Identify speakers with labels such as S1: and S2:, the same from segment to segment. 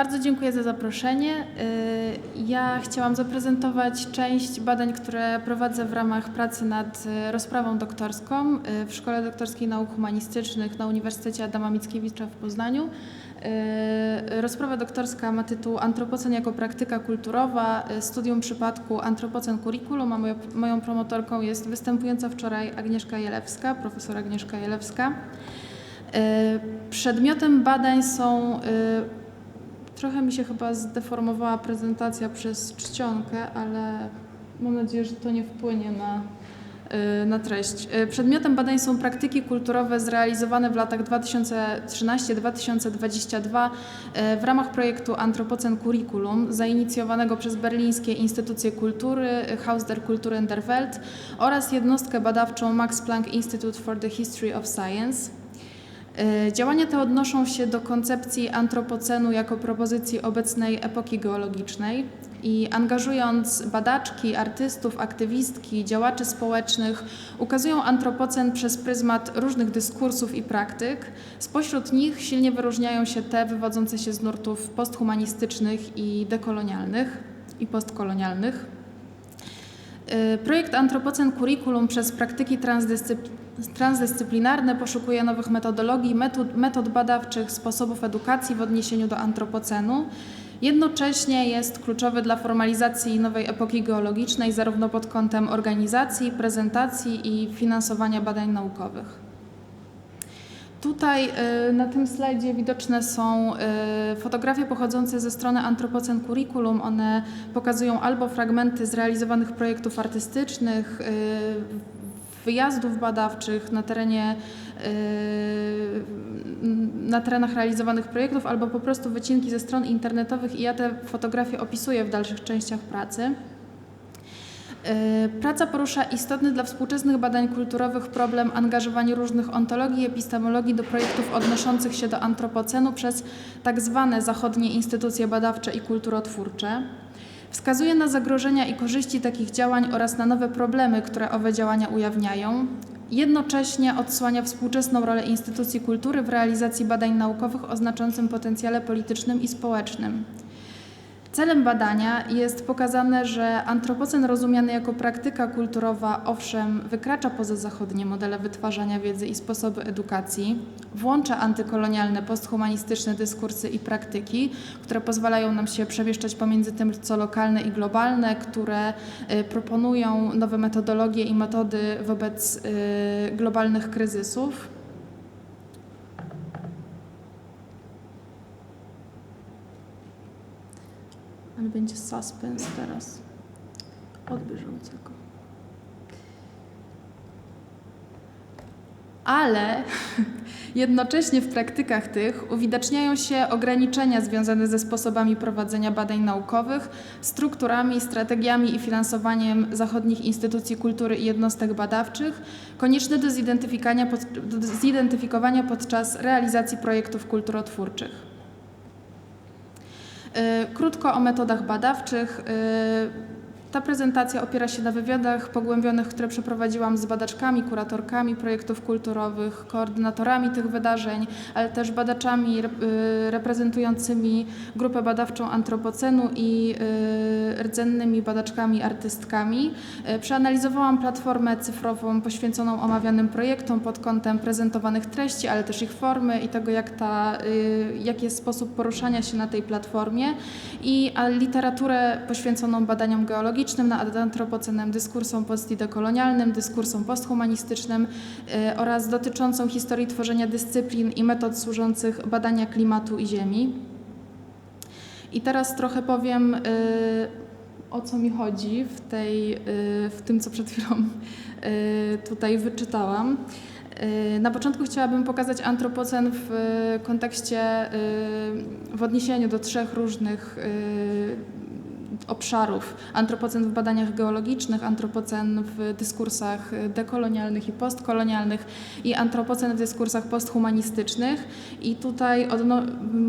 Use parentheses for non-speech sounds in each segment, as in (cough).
S1: Bardzo dziękuję za zaproszenie. Y, Ja chciałam zaprezentować część badań, które prowadzę w ramach pracy nad y, rozprawą doktorską y, w Szkole Doktorskiej Nauk Humanistycznych na Uniwersytecie Adama Mickiewicza w Poznaniu. Rozprawa doktorska ma tytuł Antropocen jako praktyka kulturowa, studium przypadku Antropocen Curriculum, a moją, promotorką jest występująca wczoraj Agnieszka Jelewska, profesor Agnieszka Jelewska. Przedmiotem badań są Trochę mi się chyba zdeformowała prezentacja przez czcionkę, ale mam nadzieję, że to nie wpłynie na, y, na treść. Y, Przedmiotem badań są praktyki kulturowe zrealizowane w latach 2013-2022 y, w ramach projektu Antropocen Curriculum zainicjowanego przez berlińskie instytucje kultury Haus der Kulturen der Welt oraz jednostkę badawczą Max Planck Institute for the History of Science. E, Działania te odnoszą się do koncepcji antropocenu jako propozycji obecnej epoki geologicznej i angażując badaczki, artystów, aktywistki, działaczy społecznych, ukazują antropocen przez pryzmat różnych dyskursów i praktyk. Spośród nich silnie wyróżniają się te wywodzące się z nurtów posthumanistycznych i dekolonialnych i postkolonialnych. Y, Projekt Antropocen Curriculum przez praktyki transdyscyp- transdyscyplinarne poszukuje nowych metodologii, metod, metod badawczych, sposobów edukacji w odniesieniu do antropocenu. Jednocześnie jest kluczowy dla formalizacji nowej epoki geologicznej, zarówno pod kątem organizacji, prezentacji i finansowania badań naukowych. Tutaj y, na tym slajdzie widoczne są y, fotografie pochodzące ze strony Antropocen Curriculum. One pokazują albo fragmenty zrealizowanych projektów artystycznych, y, wyjazdów badawczych na terenie y, na terenach realizowanych projektów, albo po prostu wycinki ze stron internetowych i ja te fotografie opisuję w dalszych częściach pracy. Y, Praca porusza istotny dla współczesnych badań kulturowych problem angażowania różnych ontologii i epistemologii do projektów odnoszących się do antropocenu przez tak zwane zachodnie instytucje badawcze i kulturotwórcze. Wskazuje na zagrożenia i korzyści takich działań oraz na nowe problemy, które owe działania ujawniają. Jednocześnie odsłania współczesną rolę instytucji kultury w realizacji badań naukowych o znaczącym potencjale politycznym i społecznym. Celem badania jest pokazane, że antropocen rozumiany jako praktyka kulturowa owszem wykracza poza zachodnie modele wytwarzania wiedzy i sposoby edukacji, włącza antykolonialne, posthumanistyczne dyskursy i praktyki, które pozwalają nam się przemieszczać pomiędzy tym, co lokalne i globalne, które y, proponują nowe metodologie i metody wobec y, globalnych kryzysów. Będzie suspens teraz od bieżącego. Ale (laughs) jednocześnie w praktykach tych uwidaczniają się ograniczenia związane ze sposobami prowadzenia badań naukowych, strukturami, strategiami i finansowaniem zachodnich instytucji kultury i jednostek badawczych, konieczne do zidentyfikowania, podczas realizacji projektów kulturotwórczych. Y, Krótko o metodach badawczych. Ta prezentacja opiera się na wywiadach pogłębionych, które przeprowadziłam z badaczkami, kuratorkami projektów kulturowych, koordynatorami tych wydarzeń, ale też badaczami y, reprezentującymi grupę badawczą antropocenu i y, rdzennymi badaczkami, artystkami. Y, Przeanalizowałam platformę cyfrową poświęconą omawianym projektom pod kątem prezentowanych treści, ale też ich formy i tego, jak ta, jaki jest sposób poruszania się na tej platformie i literaturę poświęconą badaniom geologicznym nad antropocenem, dyskursom post- i dekolonialnym, dyskursom posthumanistycznym y, oraz dotyczącą historii tworzenia dyscyplin i metod służących badania klimatu i ziemi. I teraz trochę powiem, y, o co mi chodzi w, tej, y, w tym, co przed chwilą tutaj wyczytałam. Na początku chciałabym pokazać antropocen w kontekście, w odniesieniu do trzech różnych obszarów. Antropocen w badaniach geologicznych, antropocen w dyskursach dekolonialnych i postkolonialnych i antropocen w dyskursach posthumanistycznych. I tutaj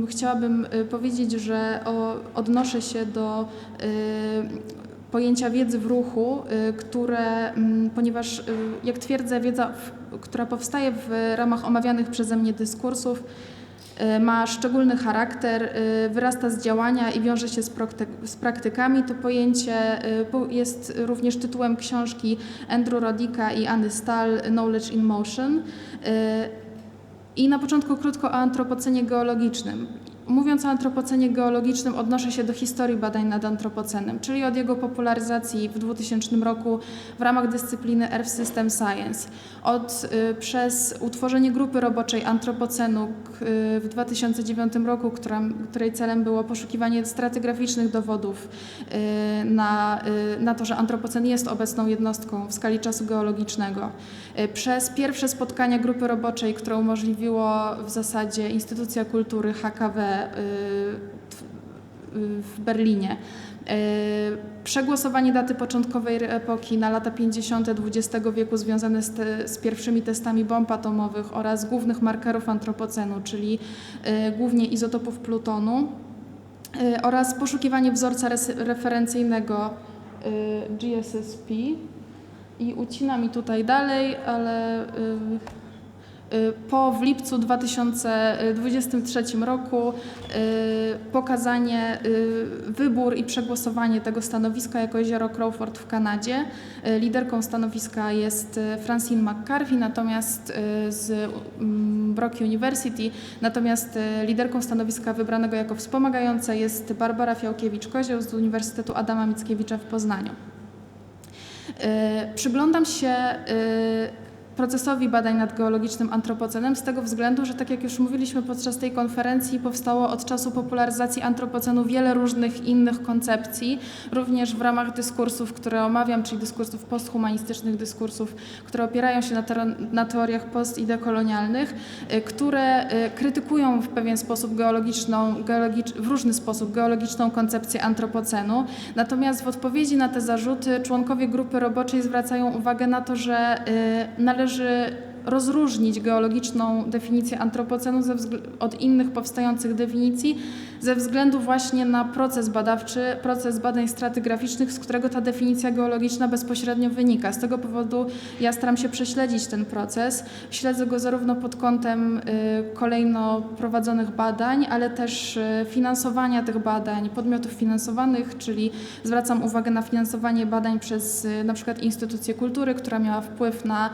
S1: chciałabym y, powiedzieć, że o, odnoszę się do y, pojęcia wiedzy w ruchu, y, które, ponieważ y, jak twierdzę, wiedza, która powstaje w ramach omawianych przeze mnie dyskursów, ma szczególny charakter, y, wyrasta z działania i wiąże się z, praktykami. To pojęcie y, jest również tytułem książki Andrew Rodika i Anny Stahl Knowledge in Motion. Y, I na początku krótko o antropocenie geologicznym. Mówiąc o antropocenie geologicznym, odnoszę się do historii badań nad antropocenem, czyli od jego popularyzacji w 2000 roku w ramach dyscypliny Earth System Science. Od, y, przez utworzenie grupy roboczej antropocenu y, w 2009 roku, która, której celem było poszukiwanie stratygraficznych dowodów y, na, na to, że antropocen jest obecną jednostką w skali czasu geologicznego. Przez pierwsze spotkania grupy roboczej, które umożliwiło w zasadzie Instytucja Kultury HKW y, w- Berlinie. Y, Przegłosowanie daty początkowej epoki na lata 50. XX wieku związane z, te, z pierwszymi testami bomb atomowych oraz głównych markerów antropocenu, czyli y, głównie izotopów plutonu oraz poszukiwanie wzorca referencyjnego GSSP i ucina mi tutaj dalej, ale po w lipcu 2023 roku y, pokazanie, y, wybór i przegłosowanie tego stanowiska jako jezioro Crawford w Kanadzie. Y, Liderką stanowiska jest y, Francine McCarthy, natomiast y, z mm, Brock University, natomiast y, liderką stanowiska wybranego jako wspomagająca jest Barbara Fiałkiewicz-Kozioł z Uniwersytetu Adama Mickiewicza w Poznaniu. Y, Przyglądam się y, procesowi badań nad geologicznym antropocenem z tego względu, że tak jak już mówiliśmy podczas tej konferencji, powstało od czasu popularyzacji antropocenu wiele różnych innych koncepcji, również w ramach dyskursów, które omawiam, czyli dyskursów posthumanistycznych, dyskursów, które opierają się na, na teoriach post- i dekolonialnych, y, które y, krytykują w pewien sposób geologiczną, geologicz, w różny sposób geologiczną koncepcję antropocenu. Natomiast w odpowiedzi na te zarzuty członkowie grupy roboczej zwracają uwagę na to, że y, należy rozróżnić geologiczną definicję antropocenu od innych powstających definicji ze względu właśnie na proces badawczy, proces badań stratygraficznych, z którego ta definicja geologiczna bezpośrednio wynika. Z tego powodu ja staram się prześledzić ten proces. Śledzę go zarówno pod kątem y, kolejno prowadzonych badań, ale też y, finansowania tych badań, podmiotów finansowanych, czyli zwracam uwagę na finansowanie badań przez y, na przykład instytucję kultury, która miała wpływ na,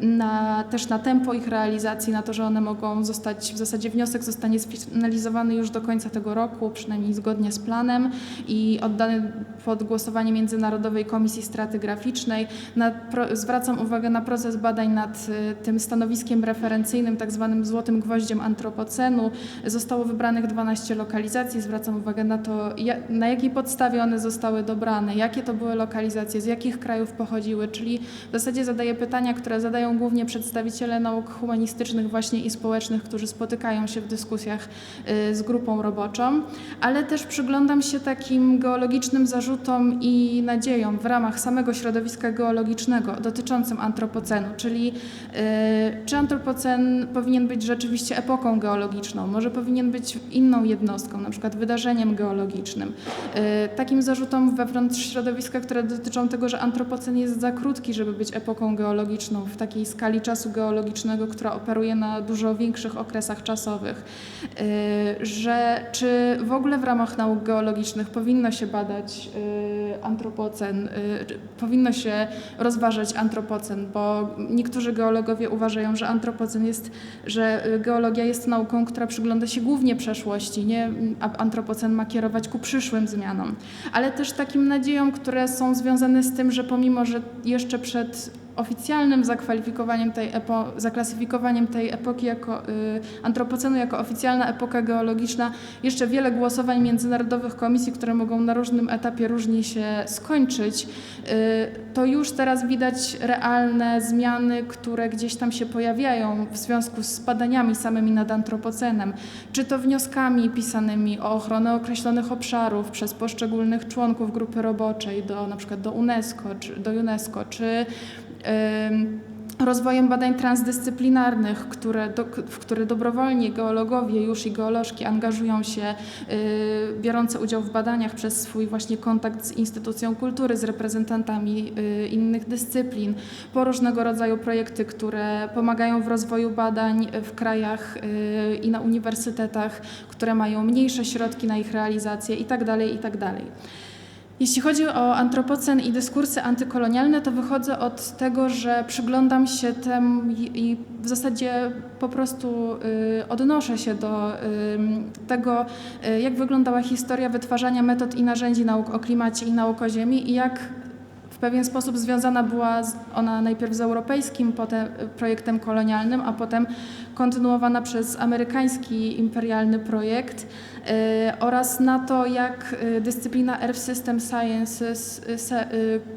S1: na też na tempo ich realizacji, na to, że one mogą zostać, w zasadzie wniosek zostanie sfinalizowany już do końca tego roku, przynajmniej zgodnie z planem i oddany pod głosowanie Międzynarodowej Komisji Stratygraficznej. Na, pro, zwracam uwagę na proces badań nad y, tym stanowiskiem referencyjnym, tak zwanym złotym gwoździem antropocenu. Zostało wybranych 12 lokalizacji. Zwracam uwagę na to, na jakiej podstawie one zostały dobrane, jakie to były lokalizacje, z jakich krajów pochodziły, czyli w zasadzie zadaję pytania, które zadają głównie przedstawiciele nauk humanistycznych właśnie i społecznych, którzy spotykają się w dyskusjach y, z grupą roboczą, ale też przyglądam się takim geologicznym zarzutom i nadziejom w ramach samego środowiska geologicznego dotyczącym antropocenu, czyli y, czy antropocen powinien być rzeczywiście epoką geologiczną, może powinien być inną jednostką, na przykład wydarzeniem geologicznym. Y, Takim zarzutom wewnątrz środowiska, które dotyczą tego, że antropocen jest za krótki, żeby być epoką geologiczną w takiej skali czasu geologicznego, która operuje na dużo większych okresach czasowych. Że czy w ogóle w ramach nauk geologicznych powinno się badać y, antropocen, y, powinno się rozważać antropocen, bo niektórzy geologowie uważają, że antropocen jest, że y, geologia jest nauką, która przygląda się głównie przeszłości, nie? a antropocen ma kierować ku przyszłym zmianom. Ale też takim nadziejom, które są związane z tym, że pomimo, że jeszcze przed oficjalnym zakwalifikowaniem tej epo, zaklasyfikowaniem tej epoki jako y, antropocenu jako oficjalna epoka geologiczna, jeszcze wiele głosowań międzynarodowych komisji, które mogą na różnym etapie różnie się skończyć, y, to już teraz widać realne zmiany, które gdzieś tam się pojawiają w związku z badaniami samymi nad antropocenem, czy to wnioskami pisanymi o ochronę określonych obszarów przez poszczególnych członków grupy roboczej do na przykład do UNESCO, czy, do UNESCO, czy rozwojem badań transdyscyplinarnych, które, do, w które dobrowolnie geologowie już i geolożki angażują się, y, biorące udział w badaniach przez swój właśnie kontakt z instytucją kultury, z reprezentantami y, innych dyscyplin, po różnego rodzaju projekty, które pomagają w rozwoju badań w krajach y, i na uniwersytetach, które mają mniejsze środki na ich realizację itd. itd. Jeśli chodzi o antropocen i dyskursy antykolonialne, to wychodzę od tego, że przyglądam się temu i w zasadzie po prostu y, odnoszę się do y, tego, y, jak wyglądała historia wytwarzania metod i narzędzi nauk o klimacie i nauk o Ziemi i jak pewien sposób związana była ona najpierw z europejskim potem y, projektem kolonialnym, a potem kontynuowana przez amerykański imperialny projekt y, oraz na to, jak y, dyscyplina Earth System Sciences,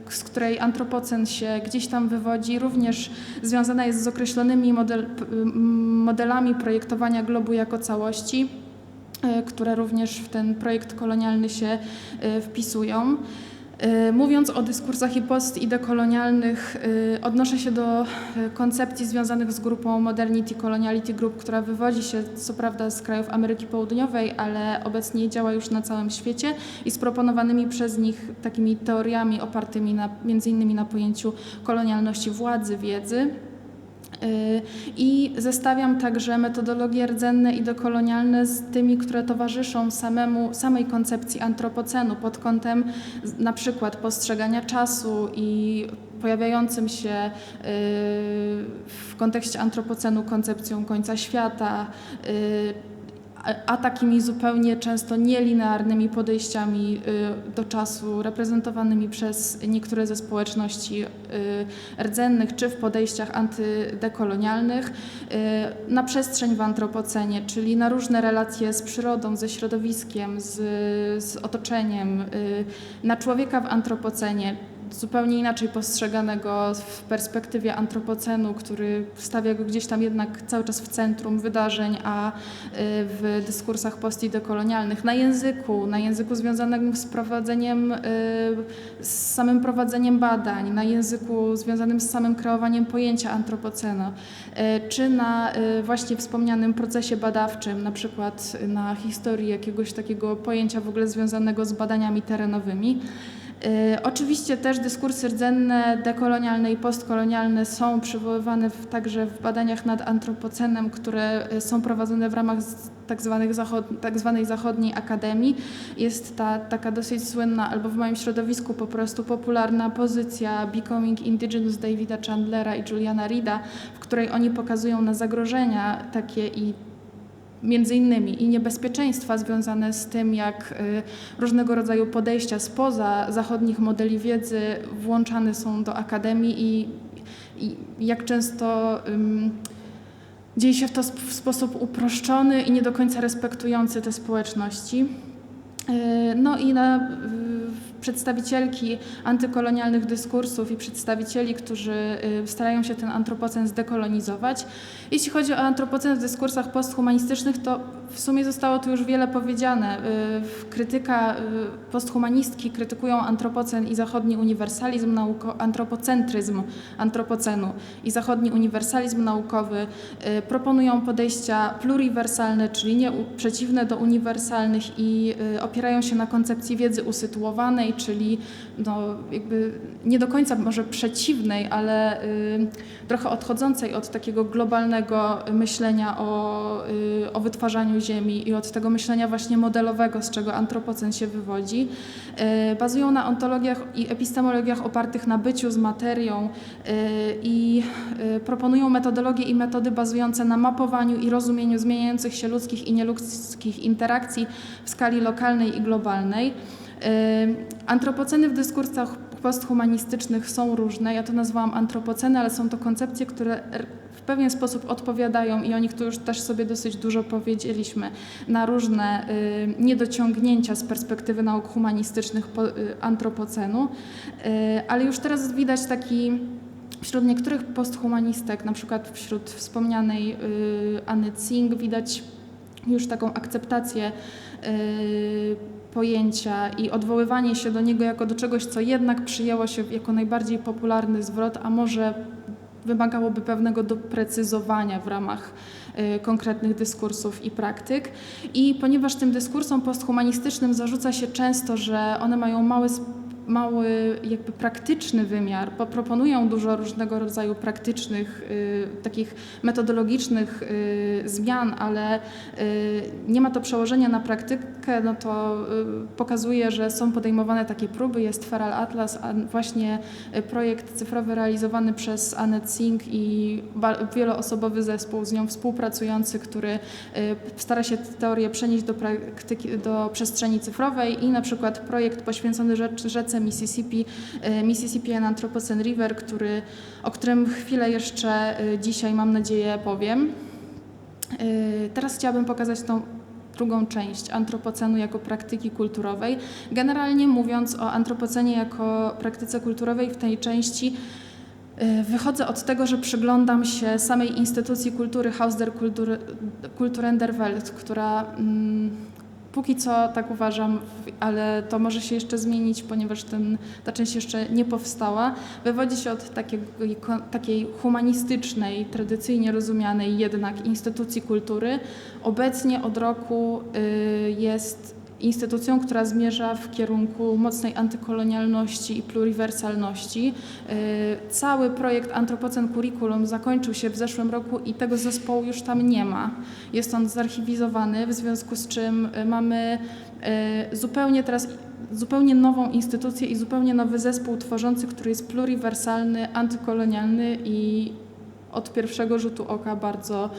S1: z której antropocen się gdzieś tam wywodzi, również związana jest z określonymi model, modelami projektowania globu jako całości, które również w ten projekt kolonialny się wpisują. Y, Mówiąc o dyskursach i post i dekolonialnych, y, odnoszę się do y, koncepcji związanych z grupą Modernity Coloniality Group, która wywodzi się co prawda z krajów Ameryki Południowej, ale obecnie działa już na całym świecie i z proponowanymi przez nich takimi teoriami opartymi na, między innymi na pojęciu kolonialności władzy, wiedzy. Y, I zestawiam także metodologie rdzenne i dekolonialne z tymi, które towarzyszą samemu, samej koncepcji antropocenu pod kątem na przykład postrzegania czasu i pojawiającym się y, w kontekście antropocenu koncepcją końca świata, y, a- a takimi zupełnie często nielinearnymi podejściami y, do czasu, reprezentowanymi przez niektóre ze społeczności y, rdzennych, czy w podejściach antydekolonialnych, y, na przestrzeń w antropocenie, czyli na różne relacje z przyrodą, ze środowiskiem, z, z otoczeniem, na człowieka w antropocenie, zupełnie inaczej postrzeganego w perspektywie antropocenu, który stawia go gdzieś tam jednak cały czas w centrum wydarzeń, a y, w dyskursach postidekolonialnych na języku, na języku związanym z prowadzeniem, y, z samym prowadzeniem badań, na języku związanym z samym kreowaniem pojęcia antropocenu, y, czy na właśnie wspomnianym procesie badawczym, na przykład na historii jakiegoś takiego pojęcia w ogóle związanego z badaniami terenowymi. Y, Oczywiście też dyskursy rdzenne, dekolonialne i postkolonialne są przywoływane w, także w badaniach nad antropocenem, które y, są prowadzone w ramach z- tak, zachod, tak zwanej zachodniej akademii. Jest ta taka dosyć słynna, albo w moim środowisku po prostu popularna pozycja Becoming Indigenous Davida Chandlera i Juliana Reeda, w której oni pokazują na zagrożenia takie i między innymi i niebezpieczeństwa związane z tym, jak y, różnego rodzaju podejścia spoza zachodnich modeli wiedzy włączane są do akademii i, i jak często ym, dzieje się to w sposób uproszczony i nie do końca respektujący te społeczności. Y, No i na przedstawicielki antykolonialnych dyskursów i przedstawicieli, którzy y, starają się ten antropocen zdekolonizować. Jeśli chodzi o antropocen w dyskursach posthumanistycznych, to w sumie zostało tu już wiele powiedziane. Y, Krytyka, y, posthumanistki krytykują antropocen i zachodni uniwersalizm nauko, antropocentryzm antropocenu i zachodni uniwersalizm naukowy. Y, Proponują podejścia pluriwersalne, czyli nie przeciwne do uniwersalnych i opierają się na koncepcji wiedzy usytuowanej, czyli no, jakby nie do końca może przeciwnej, ale trochę odchodzącej od takiego globalnego myślenia o, o wytwarzaniu Ziemi i od tego myślenia właśnie modelowego, z czego antropocen się wywodzi. Y, Bazują na ontologiach i epistemologiach opartych na byciu z materią y, i y, proponują metodologie i metody bazujące na mapowaniu i rozumieniu zmieniających się ludzkich i nieludzkich interakcji w skali lokalnej i globalnej. Antropoceny w dyskursach posthumanistycznych są różne. Ja to nazwałam antropoceny, ale są to koncepcje, które w pewien sposób odpowiadają i o nich tu już też sobie dosyć dużo powiedzieliśmy, na różne y, niedociągnięcia z perspektywy nauk humanistycznych y, antropocenu. Y, ale już teraz widać taki Wśród niektórych posthumanistek, na przykład wśród wspomnianej Anny Tsing, widać już taką akceptację pojęcia i odwoływanie się do niego jako do czegoś, co jednak przyjęło się jako najbardziej popularny zwrot, a może wymagałoby pewnego doprecyzowania w ramach y, konkretnych dyskursów i praktyk. I ponieważ tym dyskursom posthumanistycznym zarzuca się często, że one mają mały mały jakby praktyczny wymiar, bo proponują dużo różnego rodzaju praktycznych, y, takich metodologicznych y, zmian, ale y, nie ma to przełożenia na praktykę, no to y, pokazuje, że są podejmowane takie próby. Jest Feral Atlas, właśnie y, projekt cyfrowy realizowany przez Annette Singh i wieloosobowy zespół z nią współpracujący, który y, stara się teorię przenieść do, praktyki, do przestrzeni cyfrowej i na przykład projekt poświęcony rzecz, rzece Mississippi, y, Mississippi and Anthropocene River, który, o którym chwilę jeszcze y, dzisiaj mam nadzieję powiem. Y, Teraz chciałabym pokazać tą drugą część antropocenu jako praktyki kulturowej. Generalnie mówiąc o antropocenie jako praktyce kulturowej w tej części wychodzę od tego, że przyglądam się samej instytucji kultury Haus der Kultur, Kulturen der Welt, która mm, póki co tak uważam, ale to może się jeszcze zmienić, ponieważ ten, ta część jeszcze nie powstała. Wywodzi się od takiej, takiej humanistycznej, tradycyjnie rozumianej jednak instytucji kultury. Obecnie od roku y, jest instytucją, która zmierza w kierunku mocnej antykolonialności i pluriwersalności. Y, Cały projekt Antropocen Curriculum zakończył się w zeszłym roku i tego zespołu już tam nie ma. Jest on zarchiwizowany, w związku z czym y, mamy y, zupełnie teraz zupełnie nową instytucję i zupełnie nowy zespół tworzący, który jest pluriwersalny, antykolonialny i od pierwszego rzutu oka bardzo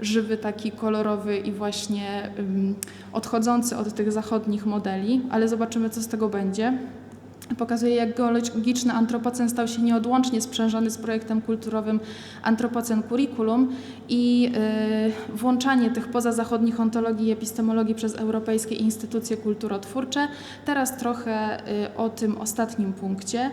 S1: żywy, taki kolorowy i właśnie odchodzący od tych zachodnich modeli, ale zobaczymy, co z tego będzie. Pokazuje, jak geologiczny antropocen stał się nieodłącznie sprzężony z projektem kulturowym Antropocen Curriculum i y, włączanie tych pozazachodnich ontologii i epistemologii przez europejskie instytucje kulturotwórcze. Teraz trochę y, o tym ostatnim punkcie.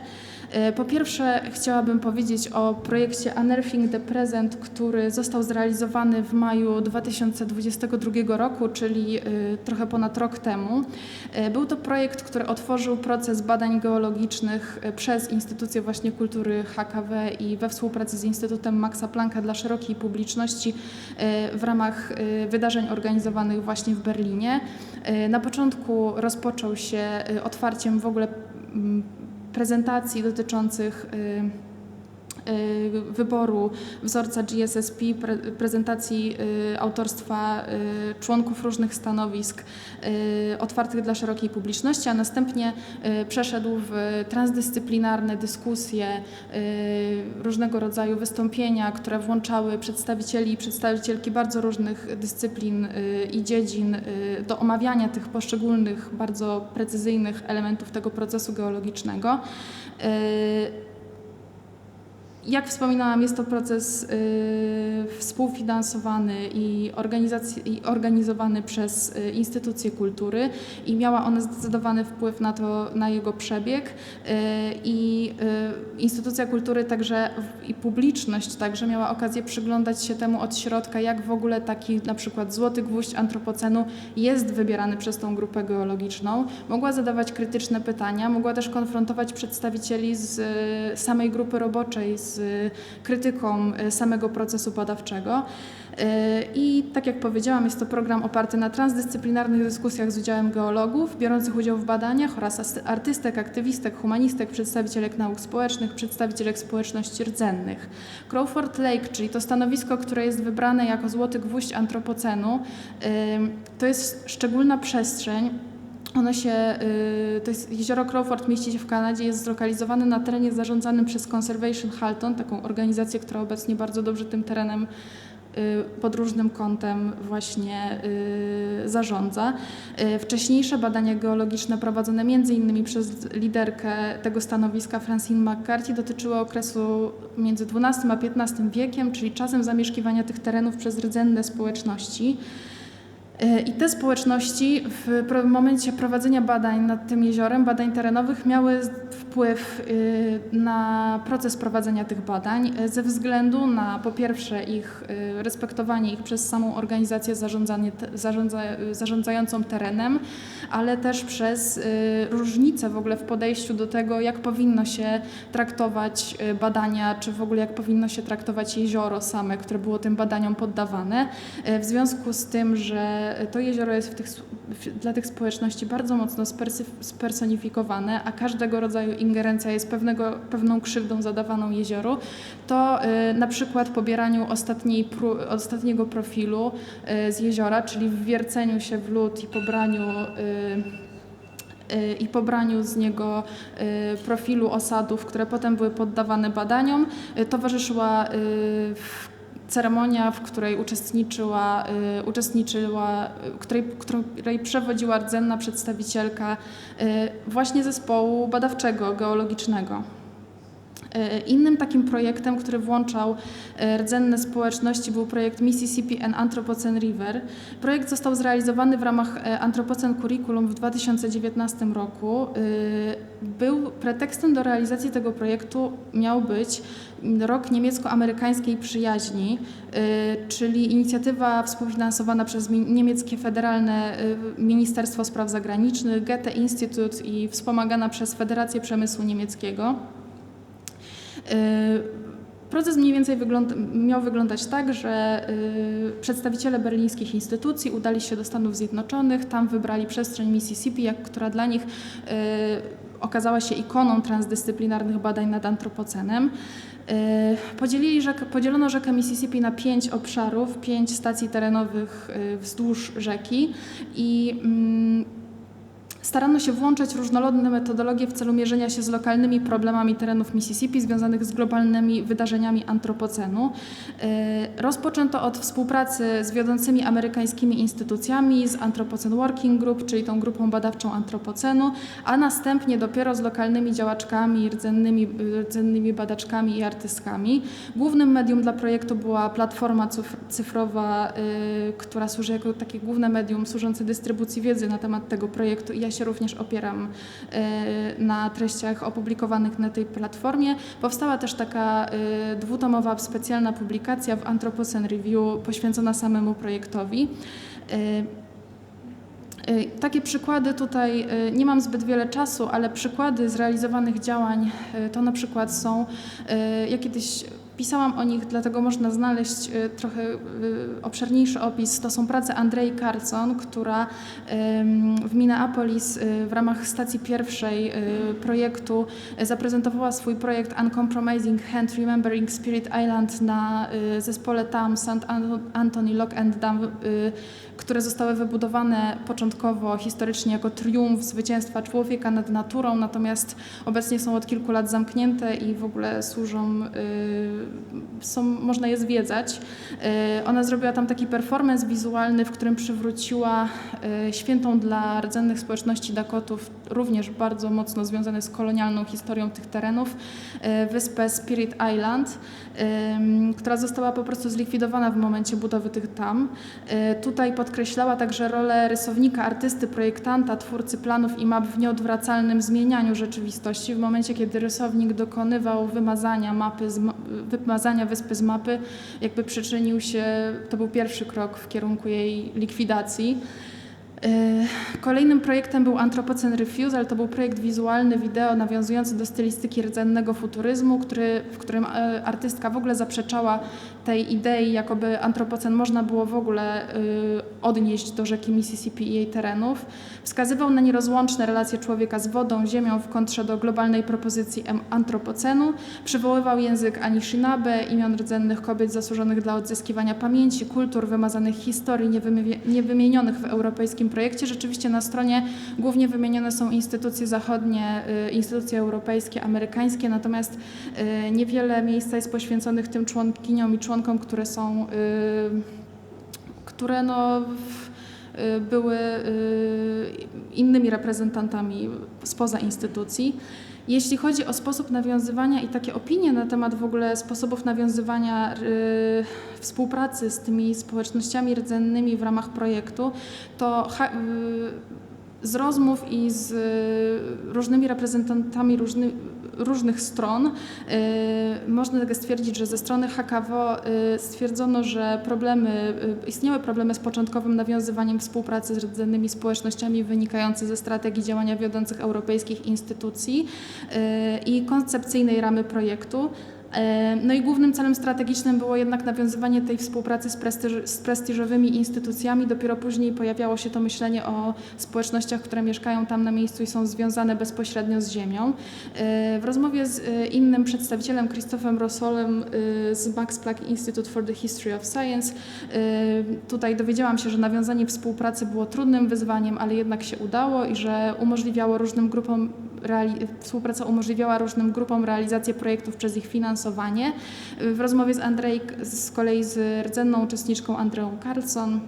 S1: Y, Po pierwsze, chciałabym powiedzieć o projekcie Unearthing the Present, który został zrealizowany w maju 2022 roku, czyli y, trochę ponad rok temu. Y, Był to projekt, który otworzył proces badań geologicznych przez Instytucję właśnie Kultury HKW i we współpracy z Instytutem Maxa Plancka dla szerokiej publiczności w ramach wydarzeń organizowanych właśnie w Berlinie. Na początku rozpoczął się otwarciem w ogóle prezentacji dotyczących y, wyboru wzorca GSSP, pre, prezentacji y, autorstwa y, członków różnych stanowisk y, otwartych dla szerokiej publiczności, a następnie y, przeszedł w transdyscyplinarne dyskusje, y, różnego rodzaju wystąpienia, które włączały przedstawicieli i przedstawicielki bardzo różnych dyscyplin y, i dziedzin y, do omawiania tych poszczególnych, bardzo precyzyjnych elementów tego procesu geologicznego. Jak wspominałam, jest to proces y, współfinansowany i, i organizowany przez y, instytucje kultury i miała ona zdecydowany wpływ na to, na jego przebieg. Y, I instytucja kultury także i publiczność także miała okazję przyglądać się temu od środka, jak w ogóle taki na przykład złoty gwóźdź antropocenu jest wybierany przez tą grupę geologiczną. Mogła zadawać krytyczne pytania, mogła też konfrontować przedstawicieli z samej grupy roboczej, z krytyką y, samego procesu badawczego. Y, I tak jak powiedziałam, jest to program oparty na transdyscyplinarnych dyskusjach z udziałem geologów, biorących udział w badaniach oraz artystek, aktywistek, humanistek, przedstawicielek nauk społecznych, przedstawicielek społeczności rdzennych. Crawford Lake, czyli to stanowisko, które jest wybrane jako złoty gwóźdź antropocenu, y, to jest szczególna przestrzeń, ono się, y, to jest jezioro Crawford mieści się w Kanadzie, jest zlokalizowane na terenie zarządzanym przez Conservation Halton, taką organizację, która obecnie bardzo dobrze tym terenem y, pod różnym kątem właśnie y, zarządza. Wcześniejsze badania geologiczne prowadzone innymi przez liderkę tego stanowiska Francine McCarthy dotyczyły okresu między XII a XV wiekiem, czyli czasem zamieszkiwania tych terenów przez rdzenne społeczności. I te społeczności w momencie prowadzenia badań nad tym jeziorem, badań terenowych, miały wpływ y, na proces prowadzenia tych badań y, ze względu na po pierwsze ich y, respektowanie ich przez samą organizację zarządzanie, zarządza, zarządzającą terenem, ale też przez y, różnice w ogóle w podejściu do tego, jak powinno się traktować y, badania, czy w ogóle jak powinno się traktować jezioro same, które było tym badaniom poddawane. Y, W związku z tym, że to jezioro jest w tych, dla tych społeczności bardzo mocno spersonifikowane, a każdego rodzaju ingerencja jest pewnego, pewną krzywdą zadawaną jezioru, to na przykład pobieraniu ostatniej ostatniego profilu z jeziora, czyli w wierceniu się w lód i pobraniu i pobraniu z niego y, profilu osadów, które potem były poddawane badaniom, y, towarzyszyła y, ceremonia, w której uczestniczyła, y, uczestniczyła y, której, której przewodziła rdzenna przedstawicielka y, właśnie zespołu badawczego, geologicznego. E, Innym takim projektem, który włączał e, rdzenne społeczności był projekt Mississippi and Anthropocene River. Projekt został zrealizowany w ramach e, Anthropocene Curriculum w 2019 roku. Był pretekstem do realizacji tego projektu miał być rok niemiecko-amerykańskiej przyjaźni, czyli inicjatywa współfinansowana przez mi- niemieckie federalne Ministerstwo Spraw Zagranicznych, Goethe Institute i wspomagana przez Federację Przemysłu Niemieckiego. Y, Proces mniej więcej miał wyglądać tak, że y, przedstawiciele berlińskich instytucji udali się do Stanów Zjednoczonych, tam wybrali przestrzeń Mississippi, jak, która dla nich y, okazała się ikoną transdyscyplinarnych badań nad antropocenem. Y, Podzielili podzielono rzekę Mississippi na pięć obszarów, pięć stacji terenowych y, wzdłuż rzeki i mm, Starano się włączać różnorodne metodologie w celu mierzenia się z lokalnymi problemami terenów Mississippi związanych z globalnymi wydarzeniami antropocenu. E, Rozpoczęto od współpracy z wiodącymi amerykańskimi instytucjami, z Anthropocene Working Group, czyli tą grupą badawczą antropocenu, a następnie dopiero z lokalnymi działaczkami, rdzennymi, rdzennymi badaczkami i artystkami. Głównym medium dla projektu była platforma cyf- cyfrowa, y, która służy jako takie główne medium służące dystrybucji wiedzy na temat tego projektu i ja się również opieram y, na treściach opublikowanych na tej platformie. Powstała też taka y, dwutomowa specjalna publikacja w Anthropocene Review poświęcona samemu projektowi. Y, Takie przykłady tutaj, nie mam zbyt wiele czasu, ale przykłady zrealizowanych działań to na przykład są, ja kiedyś pisałam o nich, dlatego można znaleźć y, trochę y, obszerniejszy opis. To są prace Andrei Carlson, która w Minneapolis y, w ramach stacji pierwszej projektu zaprezentowała swój projekt Uncompromising Hand Remembering Spirit Island na zespole TAM St. Anthony Lock and Dam które zostały wybudowane początkowo historycznie jako triumf zwycięstwa człowieka nad naturą, natomiast obecnie są od kilku lat zamknięte i w ogóle służą, są, można je zwiedzać. Y, Ona zrobiła tam taki performance wizualny, w którym przywróciła y, świętą dla rdzennych społeczności Dakotów, również bardzo mocno związane z kolonialną historią tych terenów, y, wyspę Spirit Island, która została po prostu zlikwidowana w momencie budowy tych tam. Tutaj podkreślała także rolę rysownika, artysty, projektanta, twórcy planów i map w nieodwracalnym zmienianiu rzeczywistości. W momencie, kiedy rysownik dokonywał wymazania mapy, z, wymazania wyspy z mapy, jakby przyczynił się, to był pierwszy krok w kierunku jej likwidacji. Y, Kolejnym projektem był Anthropocene Refuse, ale to był projekt wizualny, wideo nawiązujący do stylistyki rdzennego futuryzmu, który, w którym e, artystka w ogóle zaprzeczała tej idei, jakoby antropocen można było w ogóle y, odnieść do rzeki Mississippi i jej terenów. Wskazywał na nierozłączne relacje człowieka z wodą, ziemią w kontrze do globalnej propozycji antropocenu. Przywoływał język Anishinaabe, imion rdzennych kobiet zasłużonych dla odzyskiwania pamięci, kultur, wymazanych historii, niewymi- niewymienionych w europejskim projekcie. Rzeczywiście na stronie głównie wymienione są instytucje zachodnie, y, instytucje europejskie, amerykańskie, natomiast y, niewiele miejsca jest poświęconych tym członkiniom i członkom, które są, y, które no, były innymi reprezentantami spoza instytucji. Jeśli chodzi o sposób nawiązywania i takie opinie na temat w ogóle sposobów nawiązywania y, współpracy z tymi społecznościami rdzennymi w ramach projektu, to ha, y, z rozmów i z y, różnymi reprezentantami różny, różnych stron y, można tak stwierdzić, że ze strony HKW y, stwierdzono, że problemy, istniały problemy z początkowym nawiązywaniem współpracy z rdzennymi społecznościami wynikające ze strategii działania wiodących europejskich instytucji i koncepcyjnej ramy projektu. E, No i głównym celem strategicznym było jednak nawiązywanie tej współpracy z, prestiż, z prestiżowymi instytucjami. Dopiero później pojawiało się to myślenie o społecznościach, które mieszkają tam na miejscu i są związane bezpośrednio z ziemią. E, W rozmowie z e, innym przedstawicielem, Christophem Rossolem e, z Max Planck Institute for the History of Science, tutaj dowiedziałam się, że nawiązanie współpracy było trudnym wyzwaniem, ale jednak się udało i że umożliwiało różnym grupom współpraca umożliwiała różnym grupom realizację projektów przez ich finansowanie. W rozmowie z Andrzej, z kolei z rdzenną uczestniczką Andreą Carlson,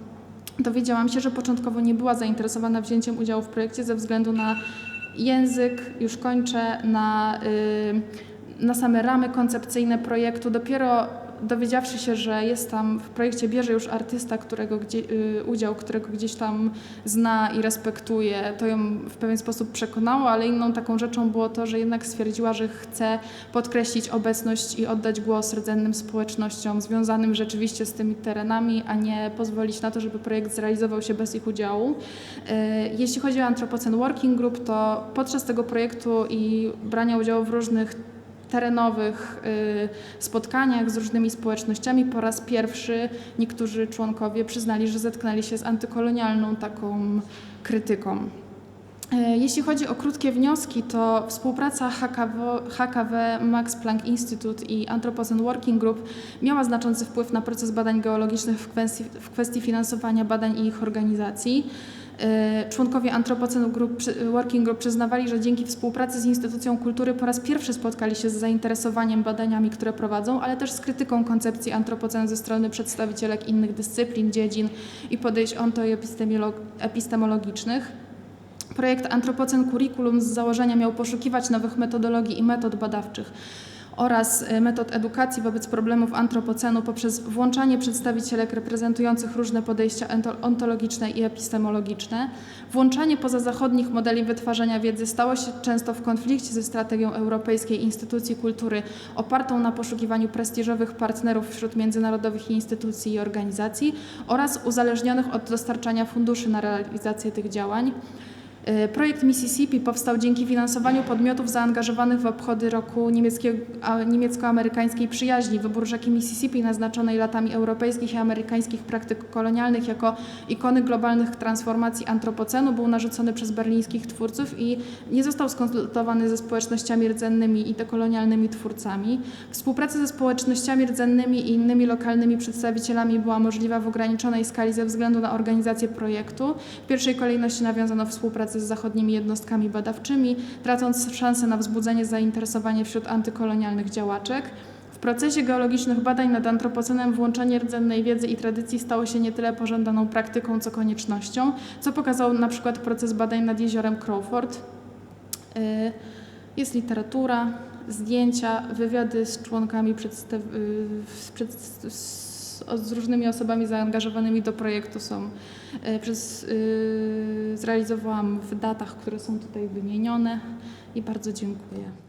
S1: dowiedziałam się, że początkowo nie była zainteresowana wzięciem udziału w projekcie ze względu na język, już kończę, na, y, na same ramy koncepcyjne projektu. Dopiero dowiedziawszy się, że jest tam w projekcie, bierze już artysta, którego gdzie, y, udział, którego gdzieś tam zna i respektuje, to ją w pewien sposób przekonało, ale inną taką rzeczą było to, że jednak stwierdziła, że chce podkreślić obecność i oddać głos rdzennym społecznościom związanym rzeczywiście z tymi terenami, a nie pozwolić na to, żeby projekt zrealizował się bez ich udziału. Y, Jeśli chodzi o Antropocen Working Group, to podczas tego projektu i brania udziału w różnych terenowych y, spotkaniach z różnymi społecznościami po raz pierwszy niektórzy członkowie przyznali, że zetknęli się z antykolonialną taką krytyką. E, Jeśli chodzi o krótkie wnioski, to współpraca HKW, HKW Max Planck Institute i Anthropocene Working Group miała znaczący wpływ na proces badań geologicznych w kwestii, w kwestii finansowania badań i ich organizacji. E, Członkowie Anthropocene Group, przy- Working Group przyznawali, że dzięki współpracy z instytucją kultury po raz pierwszy spotkali się z zainteresowaniem badaniami, które prowadzą, ale też z krytyką koncepcji antropocenu ze strony przedstawicielek innych dyscyplin, dziedzin i podejść onto i epistemolo- epistemologicznych. Projekt Antropocen Curriculum z założenia miał poszukiwać nowych metodologii i metod badawczych oraz e, metod edukacji wobec problemów antropocenu poprzez włączanie przedstawicielek reprezentujących różne podejścia ontologiczne i epistemologiczne. Włączanie pozazachodnich modeli wytwarzania wiedzy stało się często w konflikcie ze strategią Europejskiej Instytucji Kultury opartą na poszukiwaniu prestiżowych partnerów wśród międzynarodowych instytucji i organizacji oraz uzależnionych od dostarczania funduszy na realizację tych działań. E, Projekt Mississippi powstał dzięki finansowaniu podmiotów zaangażowanych w obchody roku niemiecko-amerykańskiej przyjaźni. Wybór rzeki Mississippi naznaczonej latami europejskich i amerykańskich praktyk kolonialnych jako ikony globalnych transformacji antropocenu był narzucony przez berlińskich twórców i nie został skonsultowany ze społecznościami rdzennymi i dekolonialnymi twórcami. Współpraca ze społecznościami rdzennymi i innymi lokalnymi przedstawicielami była możliwa w ograniczonej skali ze względu na organizację projektu. W pierwszej kolejności nawiązano współpracę z zachodnimi jednostkami badawczymi, tracąc szansę na wzbudzenie zainteresowania wśród antykolonialnych działaczek. W procesie geologicznych badań nad antropocenem włączenie rdzennej wiedzy i tradycji stało się nie tyle pożądaną praktyką, co koniecznością, co pokazał na przykład proces badań nad jeziorem Crawford. Y, Jest literatura, zdjęcia, wywiady z członkami przedstaw... y. z, z różnymi osobami zaangażowanymi do projektu są y, przez, y, zrealizowałam w datach, które są tutaj wymienione i bardzo dziękuję.